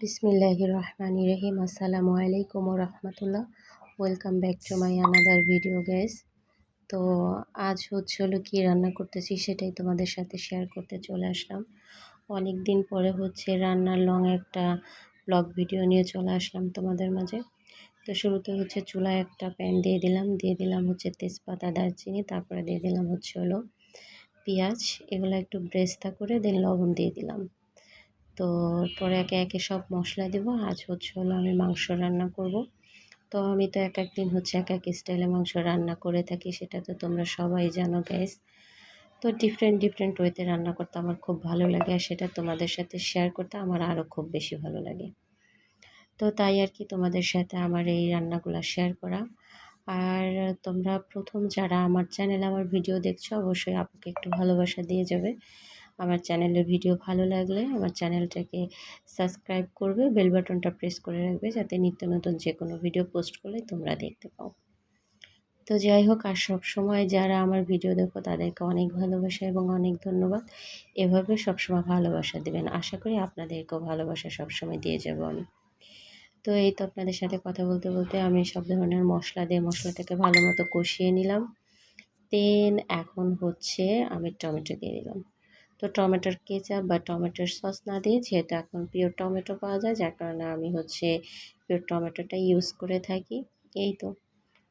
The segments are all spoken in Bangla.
বিসমিল্লাহ রহমান রহিম আসসালামু আলাইকুম রহমতুল্লাহ welcome back to my another video guys তো আজ হচ্ছে হলো কী রান্না করতেছি সেটাই তোমাদের সাথে শেয়ার করতে চলে আসলাম। অনেক দিন পরে হচ্ছে রান্নার লং একটা ব্লগ ভিডিও নিয়ে চলে আসলাম তোমাদের মাঝে। তো শুরুতে হচ্ছে চুলায় একটা প্যান দিয়ে দিলাম। দিয়ে দিলাম হচ্ছে তেজপাতা, দারচিনি, তারপরে দিয়ে দিলাম হচ্ছে হলো পেঁয়াজ। এগুলো একটু ব্রেস্তা করে দেন লবণ দিয়ে দিলাম। তো পরে একে একে সব মশলা দেবো। আজ হচ্ছে হলো আমি মাংস রান্না করব। তো আমি তো এক একদিন হচ্ছে এক এক স্টাইলে মাংস রান্না করে থাকি, সেটা তো তোমরা সবাই জানো গ্যাস তো ডিফারেন্ট ডিফারেন্ট ওয়েতে রান্না করতে আমার খুব ভালো লাগে আর সেটা তোমাদের সাথে শেয়ার করতে আমার আরও খুব বেশি ভালো লাগে। তো তাই আর কি তোমাদের সাথে আমার এই রান্নাগুলো শেয়ার করা। আর তোমরা প্রথম যারা আমার চ্যানেলে আমার ভিডিও দেখছ, অবশ্যই আপুকে একটু ভালোবাসা দিয়ে যাবে। আমার চ্যানেলের ভিডিও ভালো লাগলে আমার চ্যানেলটাকে সাবস্ক্রাইব করবে, বেল বাটনটা প্রেস করে রাখবে যাতে নিত্য নতুন যে কোনো ভিডিও পোস্ট করলে তোমরা দেখতে পাও। তো যাই হোক, আর সব সময় যারা আমার ভিডিও দেখো তাদেরকে অনেক ভালোবাসা এবং অনেক ধন্যবাদ। এভাবে সবসময় ভালোবাসা দেবেন। আশা করি আপনাদেরকেও ভালোবাসা সবসময় দিয়ে যাব আমি। তো এই তো আপনাদের সাথে কথা বলতে বলতে আমি সব ধরনের মশলা দিয়ে মশলাটাকে ভালো মতো কষিয়ে নিলাম। দেন এখন হচ্ছে আমি টমেটো দিয়ে দিলাম। তো টমেটোর কেচাপ বা টমেটোর সস না দিয়ে যেহেতু এখন পিওর টমেটো পাওয়া যায়, যার কারণে আমি হচ্ছে পিওর টমেটোটা ইউজ করে থাকি। এই তো,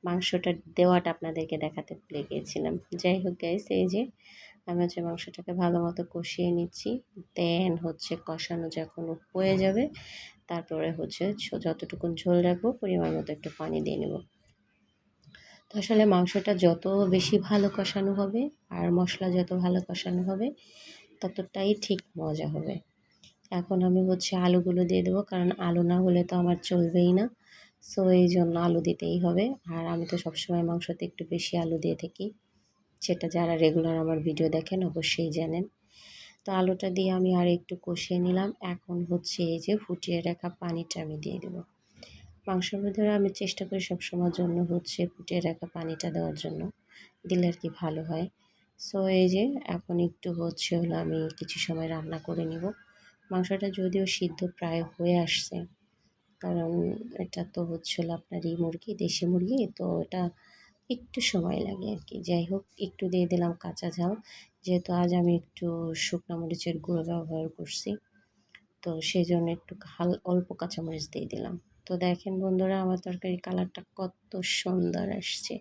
মাংসটা দেওয়াটা আপনাদেরকে দেখাতে ভুলে গিয়েছিলাম যাই হোক গাইস এই যে আমি হচ্ছে মাংসটাকে ভালো মতো কষিয়ে নিচ্ছি। দেন হচ্ছে কষানো যখন হয়ে যাবে, তারপরে হচ্ছে যতটুকুন ঝোল রাখব, পরিমাণ মতো একটু পানি দিয়ে নেব। আসলে মাংসটা যত বেশি ভালো কষানো হবে আর মশলা যত ভালো কষানো হবে, ততটাই ঠিক মজা হবে। এখন আমি হচ্ছে আলুগুলো দিয়ে দেবো, কারণ আলু না হলে তো আমার চলবেই না। সো এই জন্য আলু দিতেই হবে। আর আমি তো সবসময় মাংসতে একটু বেশি আলু দিয়ে থাকি। সেটা যারা রেগুলার আমার ভিডিও দেখেন অবশ্যই জানেন। তো আলুটা দিয়ে আমি আর একটু কষিয়ে নিলাম। এখন হচ্ছে এই যে ফুটিয়ে রাখা পানিটা আমি দিয়ে দেবো। মাংসের ভিতরে আমি চেষ্টা করি সবসময়ের জন্য হচ্ছে ফুটিয়ে রাখা পানিটা দেওয়ার জন্য। দিলে আর কি ভালো হয়। সো এই যে এখন একটু হচ্ছে হলো আমি কিছু সময় রান্না করে নিব। মাংসটা যদিও সিদ্ধ প্রায় হয়ে আসছে, কারণ এটা তো হচ্ছিল আপনার এই মুরগি, দেশি মুরগি, তো এটা একটু সময় লাগে আর কি। যাই হোক, একটু দিয়ে দিলাম কাঁচা ঝাল, যেহেতু আজ আমি একটু শুকনো মরিচের গুঁড়ো ব্যবহার করছি, তো সেই জন্য একটু হাল, অল্প কাঁচামরিচ দিয়ে দিলাম। তো দেখেন বন্ধুরা, আমার তরকারি কালারটা কত সুন্দর আসছে।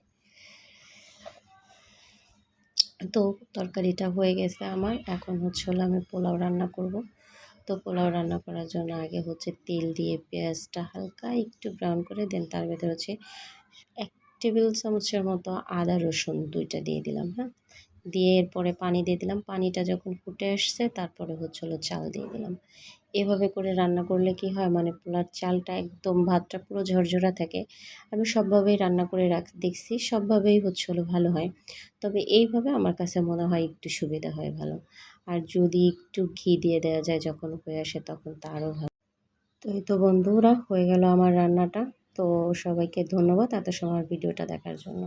তো তরকারিটা হয়ে গেছে আমার। এখন হচ্ছে হলো আমি পোলাও রান্না করব। তো পোলাও রান্না করার জন্য আগে হচ্ছে তেল দিয়ে পেঁয়াজটা হালকা একটু ব্রাউন করে দেন তার ভেতরে হচ্ছে এক টেবিল চামচের মতো আদা রসুন দুইটা দিয়ে দিলাম হ্যাঁ? দিয়ে এরপরে পানি দিয়ে দিলাম। পানিটা যখন ফুটে আসছে, তারপরে হচ্ছে হলো চাল দিয়ে দিলাম। এভাবে করে রান্না করলে কি হয় মানে পোলার চালটা একদম ভাতটা পুরো ঝরঝরা থাকে। আমি সবভাবেই রান্না করে রাখ, দেখছি সবভাবেই হচ্ছে হলো ভালো হয়। তবে এইভাবে আমার কাছে মনে হয় একটু সুবিধা হয় ভালো। আর যদি একটু ঘি দিয়ে দেওয়া যায় যখন হয়ে আসে, তখন তারও ভালো। তো এই তো বন্ধুরা, হয়ে গেল আমার রান্নাটা। তো সবাইকে ধন্যবাদ এত সময় ভিডিওটা দেখার জন্য।